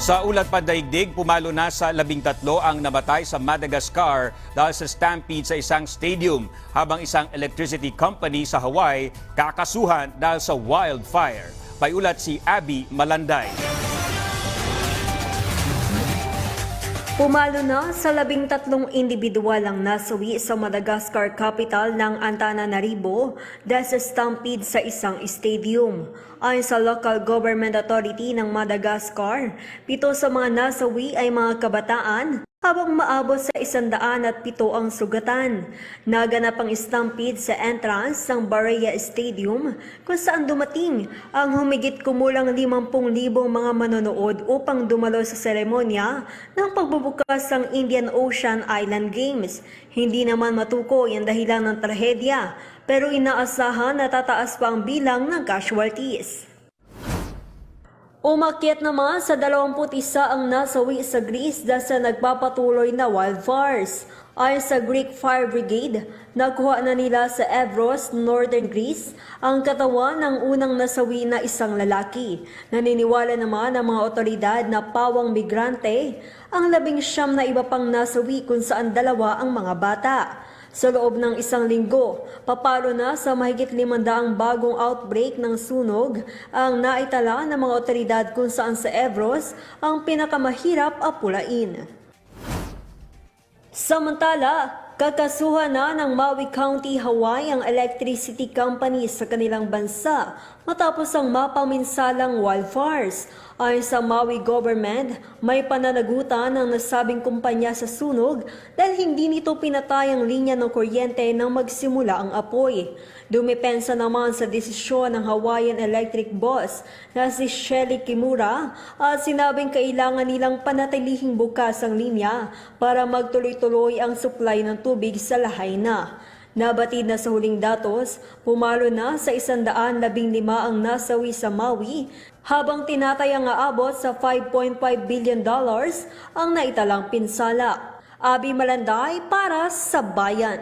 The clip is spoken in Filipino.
Sa ulat pandaigdig, pumalo na sa labing tatlo ang namatay sa Madagascar dahil sa stampede sa isang stadium, habang isang electricity company sa Hawaii kakasuhan dahil sa wildfire. May ulat si Abby Malanday. Pumalo na sa labing tatlong individual ang nasawi sa Madagascar capital ng Antananarivo dahil sa stampede sa isang stadium. Ayon sa local government authority ng Madagascar, pito sa mga nasawi ay mga kabataan habang maabot sa isandaan at pito ang sugatan. Naganap ang stampede sa entrance ng Barea Stadium kung saan dumating ang humigit kumulang 50,000 mga manonood upang dumalo sa seremonya ng pagbubukas ng Indian Ocean Island Games. Hindi naman matukoy ang dahilan ng trahedya pero inaasahan na tataas pa ang bilang ng casualties. Umakyat naman sa 21 ang nasawi sa Greece dahil sa nagpapatuloy na wildfires. Ayon sa Greek Fire Brigade, nakuha na nila sa Evros, Northern Greece, ang katawan ng unang nasawi na isang lalaki. Naniniwala naman ang mga otoridad na pawang migrante ang labing siyam na iba pang nasawi kung saan dalawa ang mga bata. Sa loob ng isang linggo, papalo na sa mahigit limandaang bagong outbreak ng sunog ang naitala ng mga otoridad kung saan sa Evros ang pinakamahirap apulain. Samantala, kakasuhan na ng Maui County, Hawaii ang electricity company sa kanilang bansa matapos ang mapaminsalang wildfires. Ayon sa Maui government, may pananagutan ng nasabing kumpanya sa sunog dahil hindi nito pinatay ang linya ng kuryente nang magsimula ang apoy. Dumipensa naman sa desisyon ng Hawaiian Electric boss na si Shelly Kimura at sinabing kailangan nilang panatilihing bukas ang linya para magtuloy-tuloy ang supply ng tubig sa Lahaina. Nabatid na sa huling datos, pumalo na sa 115 ang nasawi sa Maui, habang tinatayang aabot sa 5.5 billion dollars ang naitalang pinsala. Abi Malanday para sa Bayan.